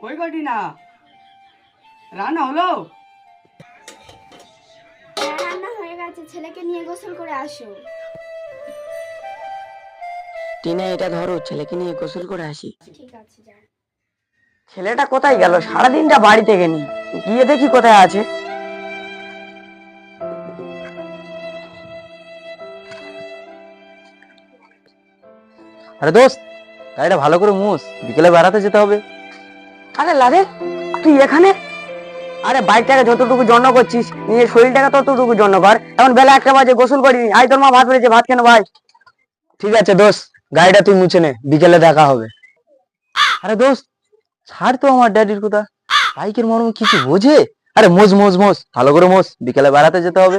কই কটি না রান্না হলো? হ্যাঁ, রান্না হয়ে গেছে। ছেলেকে নিয়ে গোসল করে আসো। টিনা এটা ধরো ছেলেকে নিয়ে গোসল করে আসি। ঠিক আছে যাও। ছেলেটা কোথায় গেল? সারাদিনটা বাড়ি থেকে নি গিয়ে দেখি কোথায় আছে। আরে দোস্ত গাড়িটা ভালো করে মুস বিকেলে বেড়াতে যেতে হবে। আরে লাদে তুই এখানে? আরে বাইকটাকে যতটুকু জন্য করছিস নিজের শরীরটাকে ততটুকু জন্য কর। এখন বেলা একটা বাজে গোসল করিনি আই তোর মা ভাত বেড়েছে ভাত কেন ভাই ঠিক আছে দোস্ত গাড়িটা তুই মুছে নে বিকেলে দেখা হবে। আরে দোস্ত ছাড় তো আমার ড্যাডির কথা। বাইকের মর্ম কিছু বোঝে? আরে মোজ মোজ মোজ ভালো করে মোজ বিকেলে বেড়াতে যেতে হবে।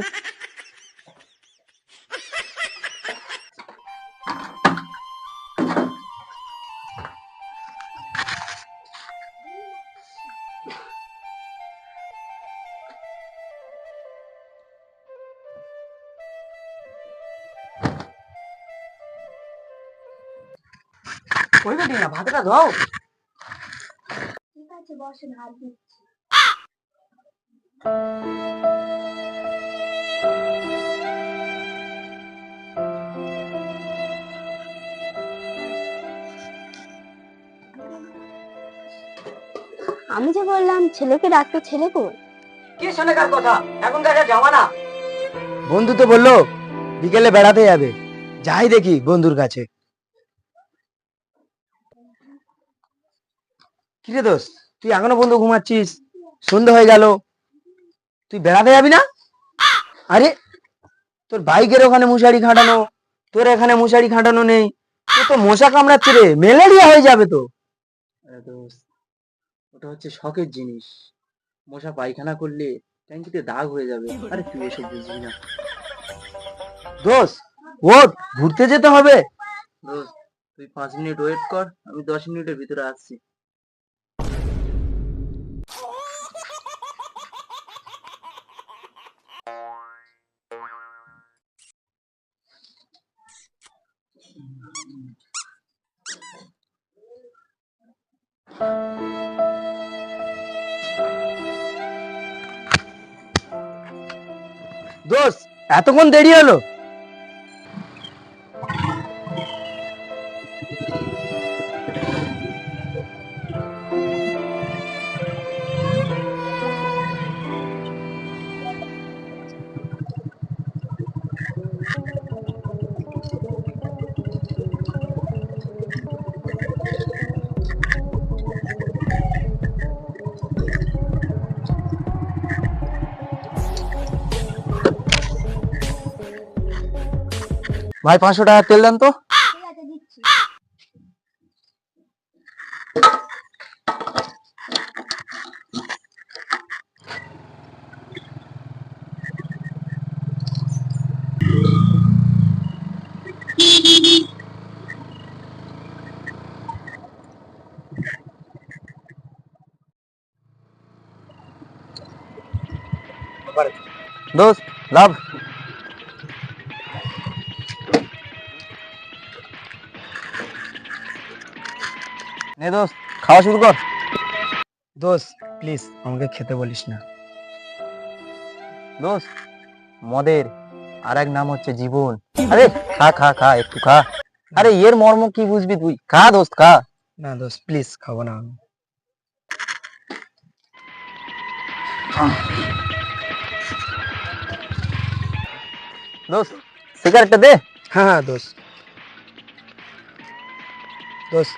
ওই বেটি না ভাতটা দাও। ঠিক আছে বসে ভাত দিচ্ছি আমি যে বললাম ছেলেকে ডাকতে ছেলে কই কি শোনেকার কথা? এখনকার যা জামানা। বন্ধু তো বলল বিকেলে বেড়াতে যাবে। যাই দেখি বন্ধুর কাছে। কিরে দোস্ত? তুই এখনও বন্ধু ঘুমাচ্ছিস? সন্ধ্যা হয়ে গেল। তুই বেড়াতে যাবি না? আরে তোর বাইকের ওখানে মশারি খাটানো তোর এখানে মশারি খাটানো নেই। তো তো মশা কামড়াচ্ছে রে ম্যালেরিয়া হয়ে যাবে তো। আরে দোস্ত ওটা হচ্ছে শখের জিনিস। মশা পায়খানা করলে ট্যাঙ্কিতে দাগ হয়ে যাবে। আরে তুই এসব বুঝবি না। দোস্ত ও ঘুরতে যেতে হবে। দোস্ত তুই পাঁচ মিনিট ওয়েট কর আমি দশ মিনিটের ভিতরে আসছি। দোস্ত এতক্ষণ দেরি হলো? ভাই পাঁচশো টাকা তেল দেন তো। ঠিক আছে নে দোস্ত খাওয়া শুরু কর। দোস্ত প্লিজ আমাকে খেতে বলিস না। দোস্ত মদের আর এক নাম হচ্ছে জীবন। আরে খা খা খা একটু খা। আরে এর মর্ম কি বুঝবি তুই? খা দোস্ত খা। না দোস্ত প্লিজ খাব না আমি। দোস্ত সিগারেটটা দে। হ্যাঁ হ্যাঁ দোস্ত। দোস্ত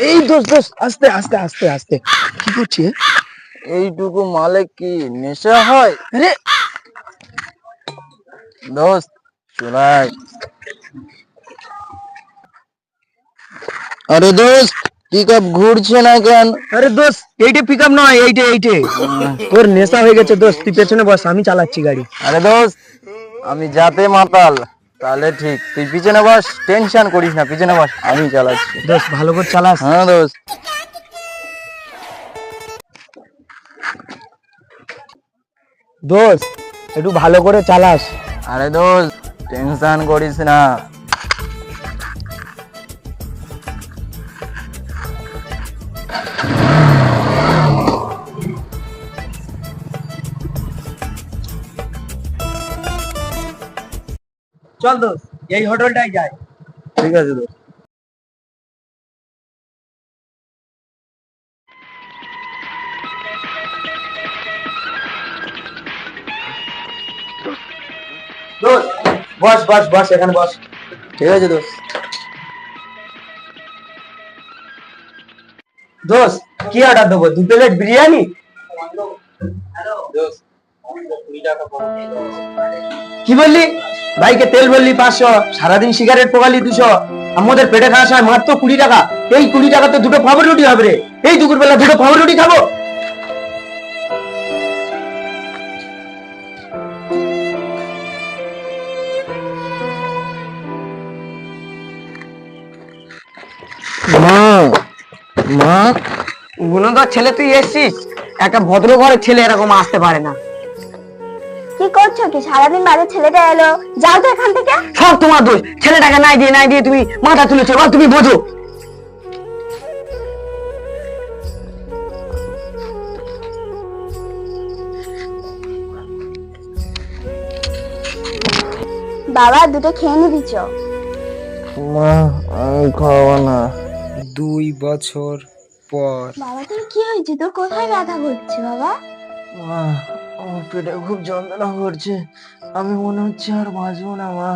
এই দোস্ত দোস্ত আস্তে আস্তে আস্তে আস্তে কি করছি এইটুকু মালে কি নেশা হয় আরে দোস্ত চলাই আরে দোস্ত পিক আপ ঘুরছে না কেন? আরে দোস্ত এইটা পিক আপ নয় এইটা এইটা। তোর নেশা হয়ে গেছে দোস্ত তুই পেছনে বস আমি চালাচ্ছি গাড়ি। আরে দোস্ত আমি যাতে মাতাল তাহলে ঠিক। তুই পিছনে বস টেনশন করিস না পিছনে বস আমি চালাচ্ছি। দোস্ত ভালো করে চালাস। হ্যাঁ দোস্ত। দোস্ত একটু ভালো করে চালাস। আরে দোস্ত টেনশন করিস না। চল দোস্ত এই হোটেলটাই যাই ঠিক আছে দোস্ত দোস্ত বস বস বস এখানে বস ঠিক আছে দোস্ত দোস্ত কি অর্ডার দেবো দু প্লেট বিরিয়ানি কি বললি? বাইকে তেল বললি পাঁচশো সারাদিন সিগারেট পোকালি দুশো আমাদের পেটে খাওয়া হয় মাত্র কুড়ি টাকা। এই কুড়ি টাকা তো দুটো ফাবর রুটি হবে রে। এই দুপুর বেলা দুটো ফাবর রুটি খাব। মা ছেলে তুই এসছিস? একটা ভদ্র ঘরের ছেলে এরকম আসতে পারে না। কি করছ কি? সারাদিন বাদে ছেলেটা এলো। যাও তো এখান থেকে। সব তোমার দোষ। ছেলেটাকে নাই দিয়ে নাই দিয়ে তুমি মাথা তুলেছো। এবার তুমি বোঝো। বাবা দুটো খেয়ে নিবি চ মা আমি খাব না। দুই বছর পর। বাবা তোর কি হয়েছে? তোর কোথায় ব্যথা করছে বাবা? মা পেটে খুব যন্ত্রণা করছে। আমি মনে হচ্ছে আর বাঁচবো না মা।